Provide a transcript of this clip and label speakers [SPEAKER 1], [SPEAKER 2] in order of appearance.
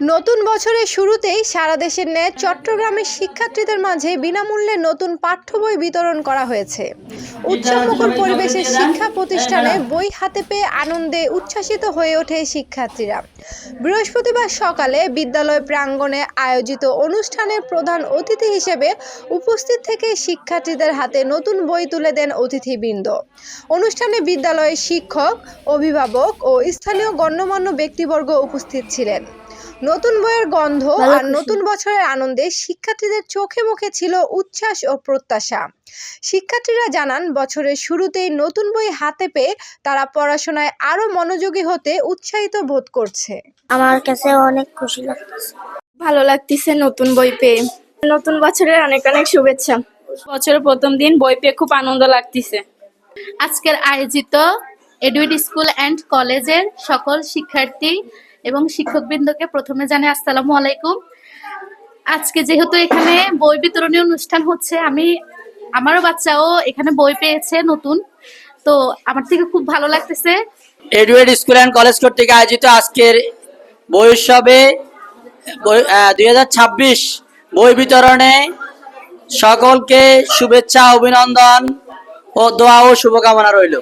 [SPEAKER 1] নতুন বছরের শুরুতেই সারা দেশের ন্যায় চট্টগ্রামের শিক্ষার্থীদের মাঝে বিনামূল্যে নতুন পাঠ্য বই বিতরণ করা হয়েছে। উৎসবমুখর পরিবেশে শিক্ষা প্রতিষ্ঠানে বই হাতে পেয়ে আনন্দে উচ্ছ্বাসিত হয়ে ওঠে শিক্ষার্থীরা। বৃহস্পতিবার সকালে বিদ্যালয় প্রাঙ্গণে আয়োজিত অনুষ্ঠানের প্রধান অতিথি হিসেবে উপস্থিত থেকে শিক্ষার্থীদের হাতে নতুন বই তুলে দেন অতিথিবৃন্দ। অনুষ্ঠানে বিদ্যালয়ের শিক্ষক, অভিভাবক ও স্থানীয় গণ্যমান্য ব্যক্তিবর্গ উপস্থিত ছিলেন। নতুন বইয়ের গন্ধ আর নতুন বছরের আনন্দে শিক্ষার্থীদের চোখে মুখে ছিল উচ্ছ্বাস ও প্রত্যাশা। শিক্ষার্থীরা জানান বছরের শুরুতেই নতুন বই হাতে পেয়ে তারা পড়াশোনায় আরও মনোযোগী হতে উৎসাহিত বোধ করছে।
[SPEAKER 2] আমার কাছে অনেক খুশি লাগতেছে।
[SPEAKER 3] ভালো লাগতেছে নতুন বই পেয়ে। নতুন বছরের অনেক অনেক শুভেচ্ছা। বছরের প্রথম দিন বই পেয়ে খুব আনন্দ লাগতেছে।
[SPEAKER 4] আজকের আয়োজিত এডুইড স্কুল অ্যান্ড কলেজের সকল শিক্ষার্থী এবং শিক্ষকবৃন্দকে প্রথমে জানাই আসসালামু আলাইকুম। আজকে যেহেতু এখানে বই বিতরণী অনুষ্ঠান হচ্ছে, আমি, আমারও বাচ্চাও এখানে বই পেয়েছে নতুন। তো আমার থেকে খুব ভালো লাগতেছে।
[SPEAKER 5] এডুয়েড স্কুল অ্যান্ড কলেজ কর্তৃক আয়োজিত আজকের বই উৎসবে দুই হাজার ছাব্বিশ বই বিতরণে সকলকে শুভেচ্ছা, অভিনন্দন ও দোয়া ও শুভকামনা রইল।